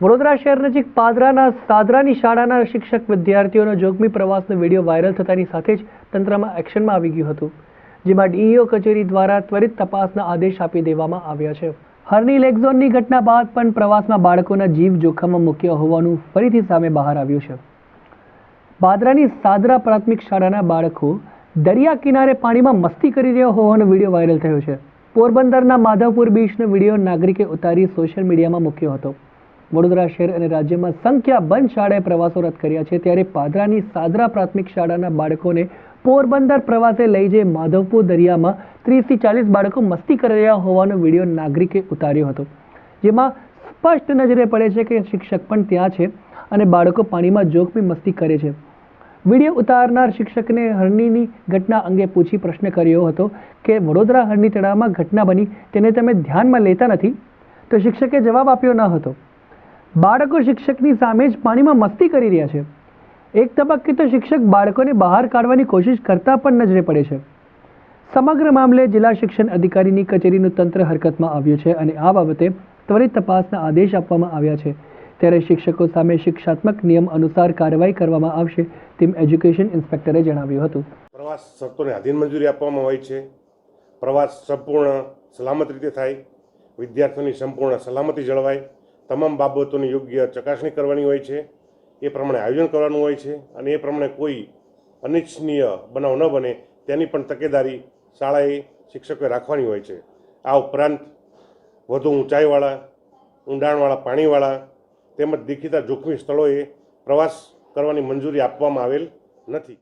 વડોદરા શહેર નજીક પાદરાના સાદરાની શાળાના શિક્ષક વિદ્યાર્થીઓનો જોખમી પ્રવાસનો વીડિયો વાયરલ થતાની સાથે જ તંત્રમાં એક્શનમાં આવી ગયું હતું, જેમાં ડીઈઓ કચેરી દ્વારા ત્વરિત તપાસના આદેશ આપી દેવામાં આવ્યા છે. હરની લેક ઘટના બાદ પણ પ્રવાસમાં બાળકોના જીવ જોખમમાં મૂક્યા હોવાનું ફરીથી સામે બહાર આવ્યું છે. પાદરાની સાદરા પ્રાથમિક શાળાના બાળકો દરિયા કિનારે પાણીમાં મસ્તી કરી રહ્યા હોવાનો વીડિયો વાયરલ થયો છે. પોરબંદરના માધવપુર બીચનો વીડિયો નાગરિકે ઉતારી સોશિયલ મીડિયામાં મૂક્યો હતો. વડોદરા શહેર અને રાજ્યમાં સંખ્યાબંધ શાળાએ પ્રવાસો રદ કર્યા છે. ત્યારે પાદરાની સાદરા પ્રાથમિક શાળાના બાળકોને પોરબંદર પ્રવાસે લઈ જઈ માધવપુર દરિયામાં ત્રીસથી ચાલીસ બાળકો મસ્તી કરી રહ્યા હોવાનો વીડિયો નાગરિકે ઉતાર્યો હતો. જેમાં સ્પષ્ટ નજરે પડે છે કે શિક્ષક પણ ત્યાં છે અને બાળકો પાણીમાં જોખમી મસ્તી કરે છે. વીડિયો ઉતારનાર શિક્ષકને હરણીની ઘટના અંગે પૂછી પ્રશ્ન કર્યો હતો કે, વડોદરા હરણી તળાવમાં ઘટના બની, તેને તમે ધ્યાનમાં લેતા નથી? તો શિક્ષકે જવાબ આપ્યો ન હતો. બાળકો શિક્ષકની સામે જ પાણીમાં મસ્તી કરી રહ્યા છે. એક તબક્કે તો શિક્ષક બાળકોને બહાર કાઢવાની કોશિશ કરતા પણ નજરે પડે છે. સમગ્ર મામલે જિલ્લા શિક્ષણ અધિકારીની કચેરીનું તંત્ર હરકતમાં આવ્યું છે અને આ બાબતે ત્વરિત તપાસના આદેશ આપવામાં આવ્યા છે. ત્યારે શિક્ષકો સામે શિક્ષાત્મક નિયમ અનુસાર કાર્યવાહી કરવામાં આવશે તેમ એજ્યુકેશન ઇન્સ્પેક્ટરે જણાવ્યું હતું. પ્રવાસ શરતોને આધીન મંજૂરી આપવામાં હોય છે. પ્રવાસ સંપૂર્ણ સલામત રીતે થાય. વિદ્યાર્થીઓની સંપૂર્ણ સલામતી જળવાય. તમામ બાબતોની યોગ્ય ચકાસણી કરવાની હોય છે. એ પ્રમાણે આયોજન કરવાનું હોય છે અને એ પ્રમાણે કોઈ અનિચ્છનીય બનાવ ન બને તેની પણ તકેદારી શાળાએ શિક્ષકોએ રાખવાની હોય છે. આ ઉપરાંત વધુ ઊંચાઈવાળા, ઊંડાણવાળા પાણીવાળા તેમજ દેખીતા જોખમી સ્થળોએ પ્રવાસ કરવાની મંજૂરી આપવામાં આવેલ નથી.